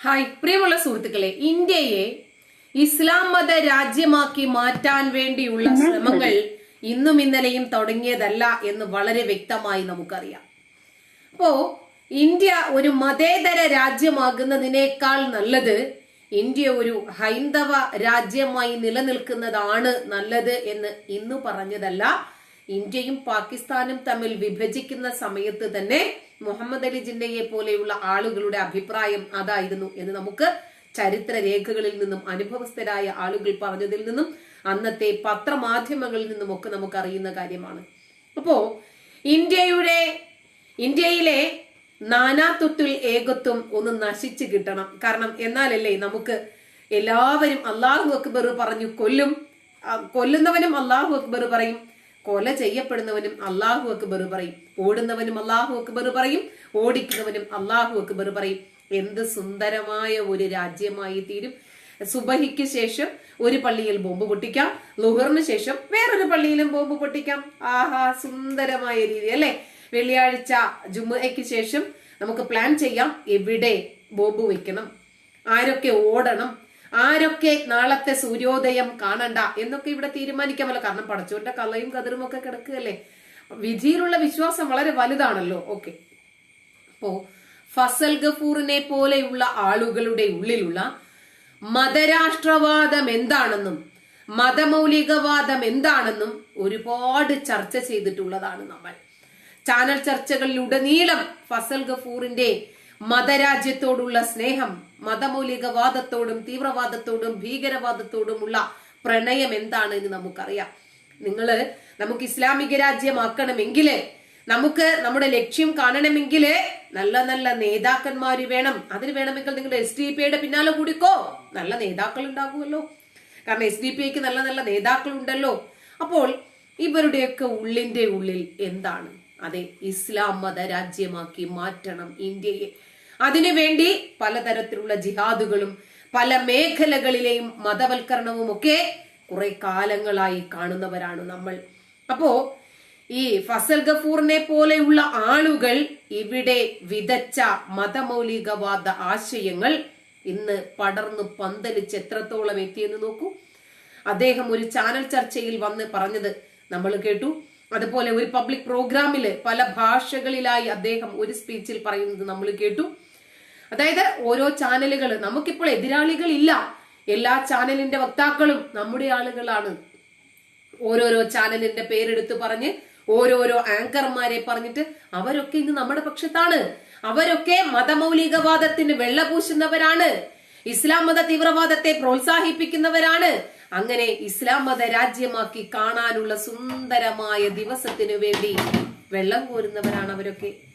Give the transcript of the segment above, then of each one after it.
Hi പ്രിയമുള്ള സുഹൃത്തുക്കളെ ഇന്ത്യയെ ഇസ്ലാം മത രാജ്യമാക്കി മാറ്റാൻ വേണ്ടിയുള്ള ശ്രമങ്ങൾ ഇന്നും ഇന്നലെയും തുടങ്ങിയതല്ല എന്ന് വളരെ വ്യക്തമായി നമുക്കറിയാം. അപ്പോ ഇന്ത്യ ഒരു മതേതര രാജ്യമാകുന്നതിനേക്കാൾ നല്ലത് ഇന്ത്യ ഒരു ഹൈന്ദവ രാജ്യമായി നിലനിൽക്കുന്നതാണ് നല്ലത് എന്ന് ഇന്ന് പറഞ്ഞതല്ല. ഇന്ത്യയും പാകിസ്ഥാനും തമ്മിൽ വിഭജിക്കുന്ന സമയത്ത് തന്നെ മുഹമ്മദ് അലി ജിന്നയെ പോലെയുള്ള ആളുകളുടെ അഭിപ്രായം അതായിരുന്നു എന്ന് നമുക്ക് ചരിത്ര രേഖകളിൽ നിന്നും അനുഭവസ്ഥരായ ആളുകൾ പറഞ്ഞതിൽ നിന്നും അന്നത്തെ പത്രമാധ്യമങ്ങളിൽ നിന്നും ഒക്കെ നമുക്ക് അറിയുന്ന കാര്യമാണ്. അപ്പോ ഇന്ത്യയുടെ ഇന്ത്യയിലെ നാനാത്വത്തിൽ ഏകത്വം ഒന്ന് നശിച്ചു കിട്ടണം. കാരണം എന്നാലല്ലേ നമുക്ക് എല്ലാവരും അള്ളാഹു അക്ബർ പറഞ്ഞു കൊല്ലും. കൊല്ലുന്നവനും അള്ളാഹു അക്ബർ പറയും കൊല ചെയ്യപ്പെടുന്നവനും അള്ളാഹു അക്ബർ പറയും. ഓടുന്നവനും അള്ളാഹു അക്ബർ പറയും. ഓടിക്കുന്നവനും അള്ളാഹു അക്ബർ പറയും. എന്ത് സുന്ദരമായ ഒരു രാജ്യമായി തീരും. സുബഹിക്ക് ശേഷം ഒരു പള്ളിയിൽ ബോംബ് പൊട്ടിക്കാം. ലുഹറിന് ശേഷം വേറൊരു പള്ളിയിലും ബോംബ് പൊട്ടിക്കാം. ആഹാ സുന്ദരമായ രീതി അല്ലെ? വെള്ളിയാഴ്ച ജുമയ്ക്ക് ശേഷം നമുക്ക് പ്ലാൻ ചെയ്യാം. എവിടെ ബോംബ് വെക്കണം? ആരൊക്കെ ഓടണം? ആരൊക്കെ നാളത്തെ സൂര്യോദയം കാണണ്ട എന്നൊക്കെ ഇവിടെ തീരുമാനിക്കാമല്ലോ. കാരണം പടച്ചോന്റെ കലയും കതിറും ഒക്കെ കിടക്കുകയല്ലേ. വിധിയിലുള്ള വിശ്വാസം വളരെ വലുതാണല്ലോ. ഓക്കെ. അപ്പോ ഫസൽ ഗഫൂറിനെ പോലെയുള്ള ആളുകളുടെ ഉള്ളിലുള്ള മതരാഷ്ട്രവാദം എന്താണെന്നും മതമൗലികവാദം എന്താണെന്നും ഒരുപാട് ചർച്ച ചെയ്തിട്ടുള്ളതാണ് നമ്മൾ. ചാനൽ ചർച്ചകളിലുടനീളം ഫസൽ ഗഫൂറിന്റെ മതരാജ്യത്തോടുള്ള സ്നേഹം മതമൗലികവാദത്തോടും തീവ്രവാദത്തോടും ഭീകരവാദത്തോടുമുള്ള പ്രണയം എന്താണ് എന്ന് നമുക്കറിയാം. നിങ്ങൾ നമുക്ക് ഇസ്ലാമിക രാജ്യമാക്കണമെങ്കിൽ നമുക്ക് നമ്മുടെ ലക്ഷ്യം കാണണമെങ്കിൽ നല്ല നല്ല നേതാക്കന്മാർ വേണം. അതിന് വേണമെങ്കിൽ നിങ്ങൾ എസ് ഡി പിയുടെ പിന്നാലെ കൂടിക്കോ. നല്ല നേതാക്കൾ ഉണ്ടാകുമല്ലോ. കാരണം എസ് ഡി പിക്ക് നല്ല നല്ല നേതാക്കൾ ഉണ്ടല്ലോ. അപ്പോൾ ഇവരുടെയൊക്കെ ഉള്ളിന്റെ ഉള്ളിൽ എന്താണ്? അതെ ഇസ്ലാം മത രാജ്യമാക്കി മാറ്റണം. ഇന്ത്യയെ അതിനുവേണ്ടി പലതരത്തിലുള്ള ജിഹാദുകളും പല മേഖലകളിലെയും മതവൽക്കരണവും ഒക്കെ കുറെ കാലങ്ങളായി കാണുന്നവരാണ് നമ്മൾ. അപ്പോ ഈ ഫസൽ ഗഫൂറിനെ പോലെയുള്ള ആളുകൾ ഇവിടെ വിതച്ച മതമൗലികവാദ ആശയങ്ങൾ ഇന്ന് പടർന്നു പന്തലിച്ച് എത്രത്തോളം എത്തിയെന്ന് നോക്കൂ. അദ്ദേഹം ഒരു ചാനൽ ചർച്ചയിൽ വന്ന് പറഞ്ഞത് നമ്മൾ കേട്ടു. അതുപോലെ ഒരു പബ്ലിക് പ്രോഗ്രാമിൽ പല ഭാഷകളിലായി അദ്ദേഹം ഒരു സ്പീച്ചിൽ പറയുന്നത് നമ്മൾ കേട്ടു. അതായത് ഓരോ ചാനലുകൾ നമുക്കിപ്പോൾ എതിരാളികളില്ല. എല്ലാ ചാനലിന്റെ വക്താക്കളും നമ്മുടെ ആളുകളാണ്. ഓരോരോ ചാനലിന്റെ പേരെടുത്ത് പറഞ്ഞ് ഓരോരോ ആങ്കർമാരെ പറഞ്ഞിട്ട് അവരൊക്കെ ഇന്ന് നമ്മുടെ പക്ഷത്താണ്. അവരൊക്കെ മതമൗലികവാദത്തിന് വെള്ളപൂശുന്നവരാണ്. ഇസ്ലാം മത തീവ്രവാദത്തെ പ്രോത്സാഹിപ്പിക്കുന്നവരാണ്. അങ്ങനെ ഇസ്ലാം മത രാജ്യമാക്കി കാണാനുള്ള സുന്ദരമായ ദിവസത്തിനു വേണ്ടി വെള്ളം കോരുന്നവരാണ് അവരൊക്കെ.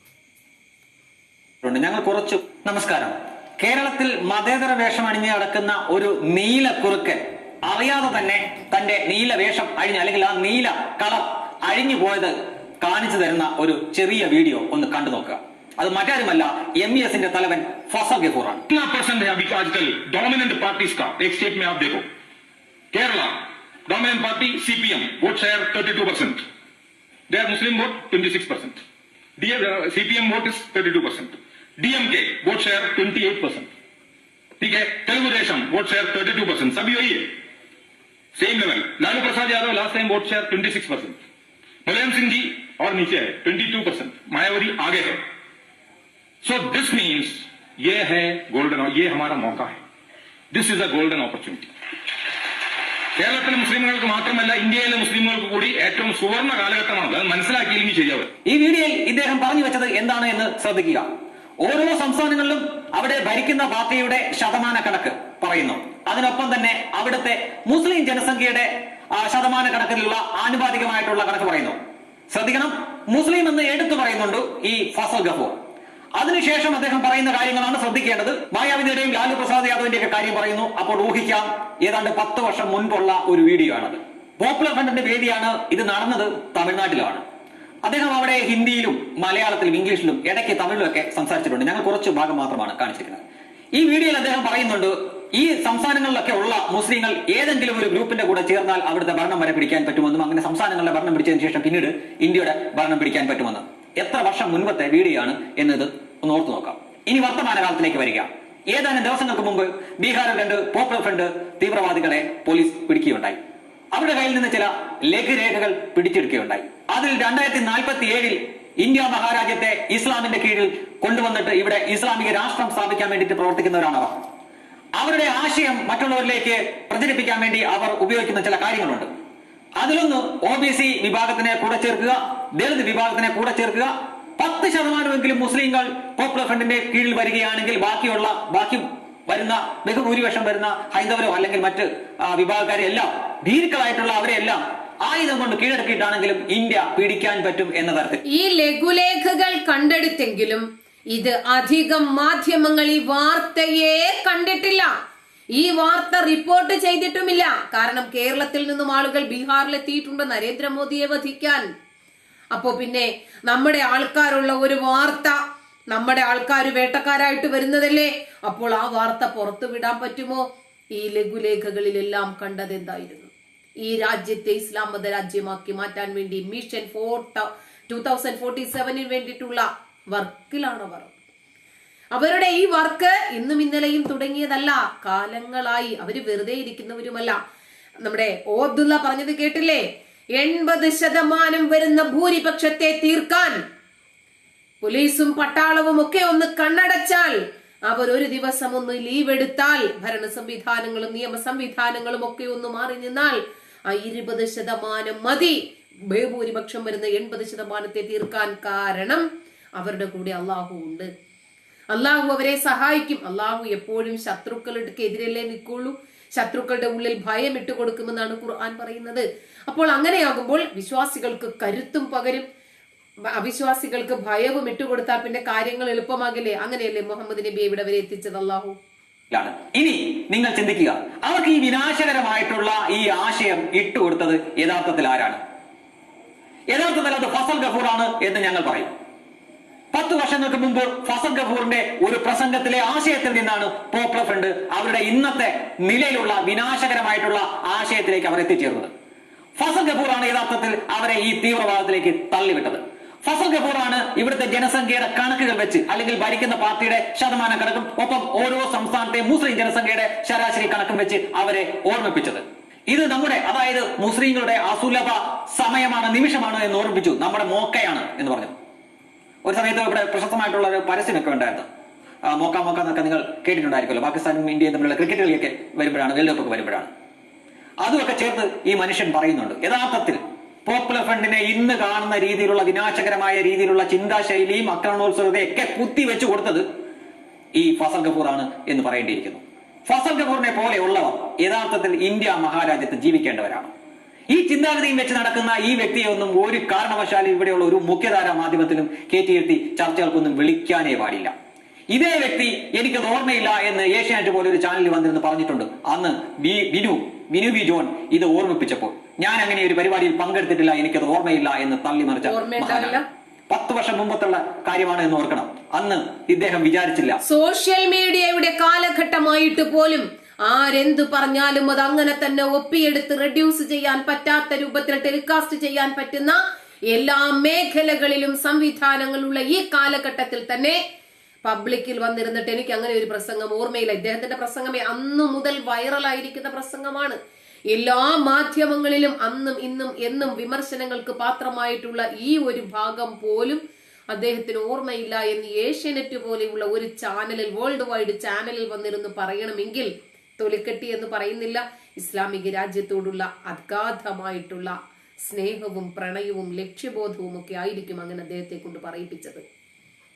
ഉണ്ട് ഞങ്ങൾ കുറച്ചു നമസ്കാരം. കേരളത്തിൽ മതേതര വേഷം അണിഞ്ഞ് നടക്കുന്ന ഒരു നീല കുറുക്കൻ അറിയാതെ തന്നെ തന്റെ നീല വേഷം അഴിഞ്ഞ് അല്ലെങ്കിൽ ആ നീല കളർ അഴിഞ്ഞു പോയത് കാണിച്ചു തരുന്ന ഒരു ചെറിയ വീഡിയോ ഒന്ന് കണ്ടു നോക്കുക. അത് മറ്റാരുമല്ല എം ഇ എസിന്റെ തലവൻ ഫസൽ ഗഫൂർ ആണ് parties Kerala party vote share മുസ്ലിം vote what is thirty two percent vote is 32 percent DMK vote share 28 percent ठीक है Telugu Desam vote share 32 percent सभी वही है same level Lalu Prasad Yadav last time vote share 26 percent Mulayam Singh ji और नीचे है 22 percent Mayawati आगे है सो दिस मीन्स ये है गोल्डन ये हमारा मौका है this is a golden opportunity കേരളത്തിലെ മുസ്ലിമുകൾക്ക് മാത്രമല്ല ഇന്ത്യയിലെ മുസ്ലിമുകൾക്ക് കൂടി ഏറ്റവും സുവർണ കാലഘട്ടമാണ് അത് മനസ്സിലാക്കിയില്ലെങ്കിൽ ശരിയാവും ഈ വീഡിയോയിൽ ഇദ്ദേഹം പറഞ്ഞു വെച്ചത് എന്താണ് എന്ന് ശ്രദ്ധിക്കുക ഓരോ സംസ്ഥാനങ്ങളിലും അവിടെ ഭരിക്കുന്ന പാർട്ടിയുടെ ശതമാന കണക്ക് പറയുന്നു. അതിനൊപ്പം തന്നെ അവിടുത്തെ മുസ്ലിം ജനസംഖ്യയുടെ ശതമാന കണക്കിലുള്ള ആനുപാതികമായിട്ടുള്ള കണക്ക് പറയുന്നു. ശ്രദ്ധിക്കണം മുസ്ലിം എന്ന് എടുത്തു പറയുന്നുണ്ട് ഈ ഫസൽ ഗഫൂർ. അതിനുശേഷം അദ്ദേഹം പറയുന്ന കാര്യങ്ങളാണ് ശ്രദ്ധിക്കേണ്ടത്. മായാവിന്റെയും ലാലു പ്രസാദ് യാദവിന്റെയൊക്കെ കാര്യം പറയുന്നു. അപ്പോൾ ഊഹിക്കാം ഏതാണ്ട് പത്ത് വർഷം മുൻപുള്ള ഒരു വീഡിയോ ആണത്. പോപ്പുലർ ഫ്രണ്ടിന്റെ വേദിയാണ് ഇത് നടന്നത് തമിഴ്നാട്ടിലാണ്. അദ്ദേഹം അവിടെ ഹിന്ദിയിലും മലയാളത്തിലും ഇംഗ്ലീഷിലും ഇടയ്ക്ക് തമിഴിലും ഒക്കെ സംസാരിച്ചിട്ടുണ്ട്. ഞങ്ങൾ കുറച്ച് ഭാഗം മാത്രമാണ് കാണിച്ചിരിക്കുന്നത്. ഈ വീഡിയോയിൽ അദ്ദേഹം പറയുന്നുണ്ട് ഈ സംസ്ഥാനങ്ങളിലൊക്കെ ഉള്ള മുസ്ലിങ്ങൾ ഏതെങ്കിലും ഒരു ഗ്രൂപ്പിന്റെ കൂടെ ചേർന്നാൽ അവിടുത്തെ ഭരണം വരെ പിടിക്കാൻ പറ്റുമെന്നും അങ്ങനെ സംസ്ഥാനങ്ങളുടെ ഭരണം പിടിച്ചതിന് ശേഷം പിന്നീട് ഇന്ത്യയുടെ ഭരണം പിടിക്കാൻ പറ്റുമെന്ന്. എത്ര വർഷം മുൻപത്തെ വീഡിയോ ആണ് എന്നത് ഒന്ന് ഓർത്തു നോക്കാം. ഇനി വർത്തമാന കാലത്തിലേക്ക് വരിക. ഏതാനും ദിവസങ്ങൾക്ക് മുമ്പ് ബീഹാറിൽ രണ്ട് പോപ്പുലർ ഫ്രണ്ട് തീവ്രവാദികളെ പോലീസ് പിടിക്കുകയുണ്ടായി. അവരുടെ കയ്യിൽ നിന്ന് ചില ലഘുരേഖകൾ പിടിച്ചെടുക്കുകയുണ്ടായി. അതിൽ രണ്ടായിരത്തി നാൽപ്പത്തി ഏഴിൽ ഇന്ത്യ മഹാരാജ്യത്തെ ഇസ്ലാമിന്റെ കീഴിൽ കൊണ്ടുവന്നിട്ട് ഇവിടെ ഇസ്ലാമിക രാഷ്ട്രം സ്ഥാപിക്കാൻ വേണ്ടിയിട്ട് പ്രവർത്തിക്കുന്നവരാണ് അവർ. അവരുടെ ആശയം മറ്റുള്ളവരിലേക്ക് പ്രചരിപ്പിക്കാൻ വേണ്ടി അവർ ഉപയോഗിക്കുന്ന ചില കാര്യങ്ങളുണ്ട്. അതിലൊന്ന് ഒ ബി സി വിഭാഗത്തിനെ കൂടെ ചേർക്കുക ദളിത് വിഭാഗത്തിനെ കൂടെ ചേർക്കുക. പത്ത് ശതമാനമെങ്കിലും മുസ്ലിങ്ങൾ പോപ്പുലർ ഫ്രണ്ടിന്റെ കീഴിൽ വരികയാണെങ്കിൽ ബാക്കിയുള്ള ബാക്കി വരുന്ന ബഹുഭൂരിപക്ഷം വരുന്ന ഹൈന്ദവരോ അല്ലെങ്കിൽ മറ്റ് വിഭാഗക്കാരെ എല്ലാം ഭീരുക്കളായിട്ടുള്ള അവരെ എല്ലാം ആയുധം കൊണ്ട് കീഴടക്കിയിട്ടാണെങ്കിലും ഇന്ത്യ പിടിക്കാൻ പറ്റും എന്ന തരത്തിൽ. ഈ ലഘുലേഖകൾ കണ്ടെടുത്തെങ്കിലും ഇത് അധികം മാധ്യമങ്ങൾ ഈ വാർത്തയെ കണ്ടിട്ടില്ല. ഈ വാർത്ത റിപ്പോർട്ട് ചെയ്തിട്ടുമില്ല. കാരണം കേരളത്തിൽ നിന്നും ആളുകൾ ബീഹാറിലെത്തിയിട്ടുണ്ട് നരേന്ദ്രമോദിയെ വധിക്കാൻ. അപ്പോ പിന്നെ നമ്മുടെ ആൾക്കാരുള്ള ഒരു വാർത്ത നമ്മുടെ ആൾക്കാർ വേട്ടക്കാരായിട്ട് വരുന്നതല്ലേ? അപ്പോൾ ആ വാർത്ത പുറത്തു വിടാൻ പറ്റുമോ? ഈ ലഘുലേഖകളിലെല്ലാം കണ്ടത് എന്തായിരുന്നു ഈ രാജ്യത്തെ ഇസ്ലാം മത രാജ്യമാക്കി മാറ്റാൻ വേണ്ടി mission for two thousand forty സെവനിന് വേണ്ടിയിട്ടുള്ള വർക്കിലാണ് അവർ. അവരുടെ ഈ വർക്ക് ഇന്നും ഇന്നലെയും തുടങ്ങിയതല്ല. കാലങ്ങളായി അവർ വെറുതെ ഇരിക്കുന്നവരുമല്ല. നമ്മുടെ ഓ അബ്ദുള്ള പറഞ്ഞത് കേട്ടില്ലേ? എൺപത് ശതമാനം വരുന്ന ഭൂരിപക്ഷത്തെ തീർക്കാൻ പോലീസും പട്ടാളവും ഒക്കെ ഒന്ന് കണ്ണടച്ചാൽ അവർ ഒരു ദിവസം ഒന്ന് ലീവ് എടുത്താൽ ഭരണ സംവിധാനങ്ങളും നിയമ സംവിധാനങ്ങളും ഒക്കെ ഒന്ന് മാറി നിന്നാൽ ആ ഇരുപത് ശതമാനം മതി. ബഹുഭൂരിപക്ഷം വരുന്ന എൺപത് ശതമാനത്തെ തീർക്കാൻ കാരണം അവരുടെ കൂടെ അള്ളാഹു ഉണ്ട്. അള്ളാഹു അവരെ സഹായിക്കും. അള്ളാഹു എപ്പോഴും ശത്രുക്കളുടെ എതിരല്ലേ നിൽക്കുള്ളൂ. ശത്രുക്കളുടെ ഉള്ളിൽ ഭയം ഇട്ടുകൊടുക്കുമെന്നാണ് ഖുർആൻ പറയുന്നത്. അപ്പോൾ അങ്ങനെയാകുമ്പോൾ വിശ്വാസികൾക്ക് കരുത്തും പകരും. അവിശ്വാസികൾക്ക് ഭയവും ഇട്ടുകൊടുത്താൽ പിന്നെ കാര്യങ്ങൾ എളുപ്പമാകില്ലേ? അങ്ങനെയല്ലേ മുഹമ്മദ് നബി ഇവിടെ വരെ എത്തിച്ചത് അള്ളാഹു ഇനി നിങ്ങൾ ചിന്തിക്കുക അവർക്ക് ഈ വിനാശകരമായിട്ടുള്ള ഈ ആശയം ഇട്ടുകൊടുത്തത് യഥാർത്ഥത്തിൽ ആരാണ്? യഥാർത്ഥത്തിൽ അത് ഫസൽ ഗഫൂർ ആണ് എന്ന് ഞങ്ങൾ പറയും. പത്ത് വർഷങ്ങൾക്ക് മുമ്പ് ഫസൽ ഗഫൂറിന്റെ ഒരു പ്രസംഗത്തിലെ ആശയത്തിൽ നിന്നാണ് പോപ്പുലർ ഫ്രണ്ട് അവരുടെ ഇന്നത്തെ നിലയിലുള്ള വിനാശകരമായിട്ടുള്ള ആശയത്തിലേക്ക് അവർ എത്തിച്ചേർന്നത്. ഫസൽ ഗഫൂർ ആണ് യഥാർത്ഥത്തിൽ അവരെ ഈ തീവ്രവാദത്തിലേക്ക് തള്ളിവിട്ടത്. ഫസൽ ഗഫൂറാണ് ഇവിടുത്തെ ജനസംഖ്യയുടെ കണക്കുകൾ വെച്ച് അല്ലെങ്കിൽ ഭരിക്കുന്ന പാർട്ടിയുടെ ശതമാനം കണക്കും. ഒപ്പം ഓരോ സംസ്ഥാനത്തെ മുസ്ലിം ജനസംഖ്യയുടെ ശരാശരി കണക്കും വെച്ച് അവരെ ഓർമ്മിപ്പിച്ചത്. ഇത് നമ്മുടെ അതായത് മുസ്ലിങ്ങളുടെ അസുലഭ സമയമാണ് നിമിഷമാണ് എന്ന് ഓർമ്മിപ്പിച്ചു നമ്മുടെ മോക്കയാണ് എന്ന് പറഞ്ഞു. ഒരു സമയത്ത് ഇവിടെ പ്രശസ്തമായിട്ടുള്ള ഒരു പരസ്യമൊക്കെ ഉണ്ടായിരുന്നു. മോക്ക മോക്ക എന്നൊക്കെ നിങ്ങൾ കേട്ടിട്ടുണ്ടായിരിക്കുമല്ലോ. പാകിസ്ഥാനും ഇന്ത്യയും തമ്മിലുള്ള ക്രിക്കറ്റ് കളിയൊക്കെ വരുമ്പോഴാണ് വേൾഡ് കപ്പ് വരുമ്പോഴാണ്. അതുമൊക്കെ ചേർത്ത് ഈ മനുഷ്യൻ പറയുന്നുണ്ട്. യഥാർത്ഥത്തിൽ പോപ്പുലർ ഫ്രണ്ടിനെ ഇന്ന് കാണുന്ന രീതിയിലുള്ള വിനാശകരമായ രീതിയിലുള്ള ചിന്താശൈലിയും ആക്രമണോത്സവതയൊക്കെ കുത്തിവെച്ചു കൊടുത്തത് ഈ ഫസൽ കപൂർ ആണ് എന്ന് പറയേണ്ടിയിരിക്കുന്നു. ഫസൽ കപൂറിനെ പോലെയുള്ളവർ യഥാർത്ഥത്തിൽ ഇന്ത്യ മഹാരാജ്യത്ത് ജീവിക്കേണ്ടവരാണ്. ഈ ചിന്താഗതിയും വെച്ച് നടക്കുന്ന ഈ വ്യക്തിയെ ഒന്നും ഒരു കാരണവശാലും ഇവിടെയുള്ള ഒരു മുഖ്യധാര മാധ്യമത്തിലും കയറ്റിയിരുത്തി ചർച്ചകൾക്കൊന്നും വിളിക്കാനേ പാടില്ല. ഇതേ വ്യക്തി എനിക്ക് ഓർമ്മയില്ല എന്ന് ഏഷ്യാനെറ്റ് പോലെ ഒരു ചാനലിൽ വന്നിരുന്നു പറഞ്ഞിട്ടുണ്ട്. അന്ന് B- Binu Binu B John ഇത് ഓർമ്മിപ്പിച്ചപ്പോൾ. ഞാൻ അങ്ങനെ ഒരു പരിപാടിയിൽ പങ്കെടുത്തിട്ടില്ല എനിക്കത് ഓർമ്മയില്ല എന്ന് തള്ളി മറിച്ച? മഹാനാണ്. പത്ത് വർഷം മുമ്പത്തുള്ള കാര്യമാണ് എന്ന് ഓർക്കണം അന്ന് ഇദ്ദേഹം വിചാരിച്ചില്ല സോഷ്യൽ മീഡിയയുടെ കാലഘട്ടമായിട്ട് പോലും ആരെന്തു പറഞ്ഞാലും അത് അങ്ങനെ തന്നെ ഒപ്പിയെടുത്ത് റെഡ്യൂസ് ചെയ്യാൻ പറ്റാത്ത രൂപത്തിൽ ടെലികാസ്റ്റ് ചെയ്യാൻ പറ്റുന്ന എല്ലാ മേഖലകളിലും സംവിധാനങ്ങളുള്ള ഈ കാലഘട്ടത്തിൽ തന്നെ പബ്ലിക്കിൽ വന്നിരുന്നിട്ട് എനിക്ക് അങ്ങനെ ഒരു പ്രസംഗം ഓർമ്മയില്ല ഇദ്ദേഹത്തിന്റെ പ്രസംഗമേ അന്നു മുതൽ വൈറലായിരിക്കുന്ന പ്രസംഗമാണ് എല്ലാ മാധ്യമങ്ങളിലും അന്നും ഇന്നും എന്നും വിമർശനങ്ങൾക്ക് പാത്രമായിട്ടുള്ള ഈ ഒരു ഭാഗം പോലും അദ്ദേഹത്തിന് ഓർമ്മയില്ല എന്ന് ഏഷ്യനെറ്റ് പോലെയുള്ള ഒരു ചാനലിൽ വേൾഡ് വൈഡ് ചാനലിൽ വന്നിരുന്നു പറയണമെങ്കിൽ തൊലിക്കെട്ടി എന്ന് പറയുന്നില്ല. ഇസ്ലാമിക രാജ്യത്തോടുള്ള അഗാധമായിട്ടുള്ള സ്നേഹവും പ്രണയവും ലക്ഷ്യബോധവും ഒക്കെ ആയിരിക്കും അങ്ങനെ അദ്ദേഹത്തെ കൊണ്ട് പറയിപ്പിച്ചത്.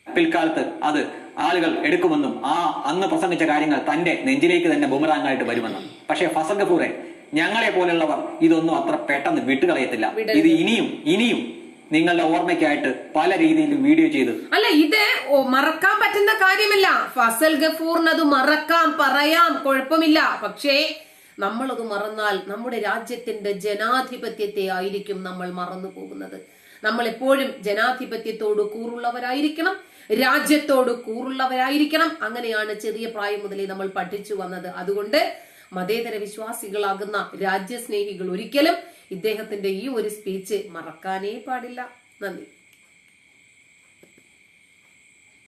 പിൽക്കാലത്ത് അത് ആളുകൾ എടുക്കുമെന്നും ആ അന്ന് പ്രസംഗിച്ച കാര്യങ്ങൾ തന്റെ നെഞ്ചിലേക്ക് തന്നെ ബുമറാങ്ങായിട്ട് വരുമെന്നും. പക്ഷേ ഫസൽ ഗഫൂറെ ഞങ്ങളെ പോലുള്ളവർ ഇതൊന്നും അത്ര പെട്ടെന്ന് വിട്ടുകളയത്തില്ല. ഇത് ഇനിയും ഇനിയും നിങ്ങളുടെ ഓർമ്മയ്ക്കായിട്ട് പല രീതിയിലും വീഡിയോ ചെയ്ത്. അല്ല ഇത് മറക്കാൻ പറ്റുന്ന കാര്യമല്ല. ഫസൽ ഗഫൂറിന് അത് മറക്കാം പറയാം കുഴപ്പമില്ല. പക്ഷേ നമ്മളത് മറന്നാൽ നമ്മുടെ രാജ്യത്തിന്റെ ജനാധിപത്യത്തെ ആയിരിക്കും നമ്മൾ മറന്നു പോകുന്നത്. നമ്മൾ എപ്പോഴും ജനാധിപത്യത്തോട് കൂറുള്ളവരായിരിക്കണം രാജ്യത്തോട് കൂറുള്ളവരായിരിക്കണം. അങ്ങനെയാണ് ചെറിയ പ്രായം മുതലേ നമ്മൾ പഠിച്ചു വന്നത്. അതുകൊണ്ട് മതേതര വിശ്വാസികളാകുന്ന രാജ്യസ്നേഹികൾ ഒരിക്കലും ഇദ്ദേഹത്തിന്റെ ഈ ഒരു സ്പീച്ച് മറക്കാനേ പാടില്ല. നന്ദി.